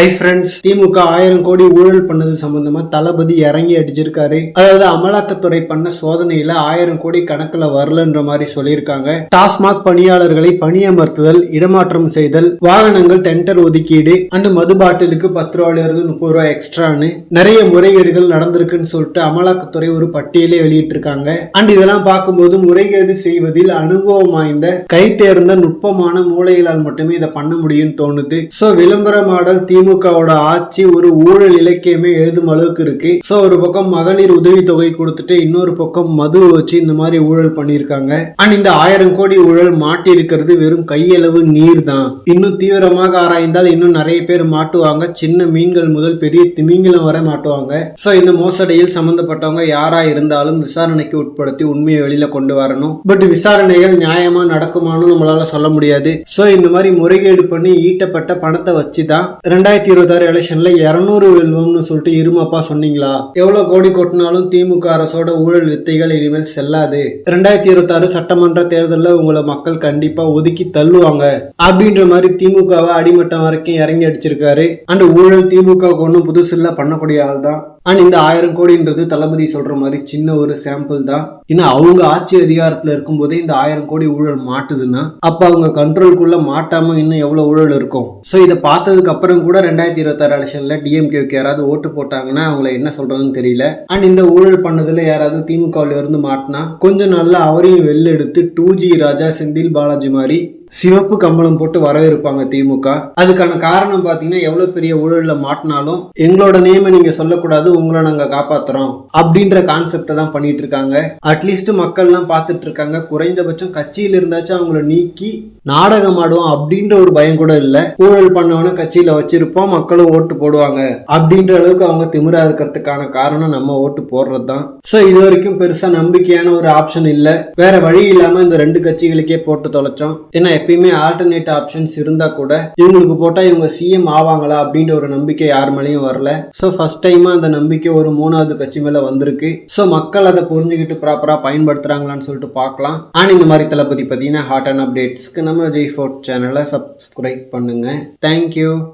Hi friends திமுக ஆயிரம் கோடி ஊழல் பண்ணது சம்பந்தமா தளபதி இறங்கி அடிச்சிருக்காரு. அதாவது அமலாக்கத்துறை பண்ண சோதனையில ஆயிரம் கோடி கணக்குல வரலன்ற மாதிரி சொல்லியிருக்காங்க. டாஸ்மாக் பணியாளர்களை பணியமர்த்துதல் இடமாற்றம் செய்தல் வாகனங்கள் டெண்டர் ஒதுக்கீடு அண்ட் மது பாட்டிலுக்கு பத்து ரூபாயில இருந்து முப்பது ரூபாய் எக்ஸ்ட்ரான்னு நிறைய முறைகேடுகள் நடந்திருக்குன்னு சொல்லிட்டு அமலாக்கத்துறை ஒரு பட்டியலே வெளியிட்டிருக்காங்க. அண்ட் இதெல்லாம் பார்க்கும்போது முறைகேடு செய்வதில் அனுபவம் வாய்ந்த கை தேர்ந்த நுட்பமான மூளைகளால் மட்டுமே இதை பண்ண முடியும்னு தோணுது. சோ விளம்பர மாடல் திமுக திமுகவோட ஆட்சி ஒரு ஊழல் இலக்கியமே எழுதும் அளவுக்கு இருக்கு. சோ ஒரு பக்கம் மகளிர் உதவித்தொகை கொடுத்துட்டு இன்னொரு பக்கம் மது வச்சு இந்த மாதிரி ஊழல் பண்ணியிருக்காங்க. அண்ட் இந்த ஆயிரம் கோடி ஊழல் மாட்டி இருக்கிறது வெறும் கையளவு நீர் தான். இன்னும் தீவிரமாக ஆராய்ந்தால் இன்னும் நிறைய பேர் மாட்டுவாங்க. சின்ன மீன்கள் முதல் பெரிய திமிங்கலம் வரை மாட்டுவாங்க. சோ இந்த மோசடியில் சம்பந்தப்பட்டவங்க யாரா இருந்தாலும் விசாரணைக்கு உட்படுத்தி உண்மையை வெளியில கொண்டு வரணும். பட் விசாரணைகள் நியாயமா நடக்குமான்னு நம்மளால சொல்ல முடியாது. சோ இந்த மாதிரி முறைகேடு பண்ணி ஈட்டப்பட்ட பணத்தை வச்சு தான் ரெண்டாயிரத்தி இருபத்தாறு எலெக்ஷன்ல இருநூறு வெல்வம்னு சொல்லிட்டு இருமப்பா சொன்னீங்களா? எவ்வளவு கோடி கொட்டினாலும் திமுக அரசோட ஊழல் வித்தைகள் இனிமேல் செல்லாது. ரெண்டாயிரத்தி இருபத்தாறு சட்டமன்ற தேர்தலில் உங்களை மக்கள் கண்டிப்பா ஒதுக்கி தள்ளுவாங்க. அப்படின்ற மாதிரி திமுகவை அடிமட்டம் வரைக்கும் இறங்கி அடிச்சிருக்காரு. அண்ட் ஊழல் திமுக ஒன்றும் புதுசு பண்ணக்கூடிய ஆள் தான் அண்ட் இந்த ஆயிரம் கோடின்றது தளபதி சொல்ற மாதிரி சின்ன ஒரு சாம்பிள் தான். ஏன்னா அவங்க ஆட்சி அதிகாரத்துல இருக்கும்போதே இந்த ஆயிரம் கோடி ஊழல் மாட்டுதுன்னா அப்ப அவங்க கண்ட்ரோல்குள்ள மாட்டாம இன்னும் எவ்வளவு ஊழல் இருக்கும்? ஸோ இதை பார்த்ததுக்கு அப்புறம் கூட ரெண்டாயிரத்தி இருபத்தாறு எலெக்ஷன்ல டிஎம்கேக்கு யாராவது ஓட்டு போட்டாங்கன்னா அவங்கள என்ன சொல்றதுன்னு தெரியல. அண்ட் இந்த ஊழல் பண்ணதுல யாராவது திமுகவில் இருந்து மாட்டினா கொஞ்சம் நல்லா அவரையும் வெளில எடுத்து டூ ஜி ராஜா செந்தில் பாலாஜி மாதிரி சிவப்பு கம்பளம் போட்டு வரவேற்பாங்க திமுக. அதுக்கான காரணம் பாத்தீங்கன்னா எவ்வளவு பெரிய ஊழல்ல மாட்டினாலும் எங்களோட நேமை நீங்க சொல்லக்கூடாது உங்களை நாங்க காப்பாத்துறோம் அப்படின்ற கான்செப்டை தான் பண்ணிட்டு இருக்காங்க. அட்லீஸ்ட் மக்கள்லாம் பார்த்துட்டு இருக்காங்க. குறைந்தபட்சம் கட்சியில் இருந்தாச்சும் அவங்கள நீக்கி நாடகம் ஆடுவோம் அப்படின்ற ஒரு பயம் கூட இல்ல. ஊழல் பண்ணவன கட்சியில வச்சிருப்போம் மக்களும் ஓட்டு போடுவாங்க. அப்படின்ற அளவுக்கு அவங்க திமிரா இருக்கிறதுக்கான காரணம் நம்ம ஓட்டு போடுறது தான் ஸோ இது வரைக்கும் பெருசா நம்பிக்கையான ஒரு ஆப்ஷன் இல்ல. வேற வழி இல்லாம இந்த ரெண்டு கட்சிகளுக்கே போட்டு தொலைச்சோம். ஏன்னா எப்பயுமே ஆல்டர்னேட் ஆப்ஷன்ஸ் இருந்தா கூட இவங்களுக்கு போட்டா இவங்க சிஎம் ஆவாங்களா அப்படின்ற ஒரு நம்பிக்கை யார் மேலேயும் வரல. ஸோ ஃபர்ஸ்ட் டைமா அந்த நம்பிக்கை ஒரு மூணாவது கட்சி மேல வந்திருக்கு. ஸோ மக்கள் அதை புரிஞ்சுக்கிட்டு ப்ராப்பரா பயன்படுத்துறாங்களான்னு சொல்லிட்டு பார்க்கலாம். ஆனால் இந்த மாதிரி தளபதி பார்த்தீங்கன்னா ஹாட் அண்ட் அப்டேட்ஸ்க்கு நம்ம ஜெய் ஃபோர்ட் சேனலை சப்ஸ்கிரைப் பண்ணுங்கள் தேங்க்யூ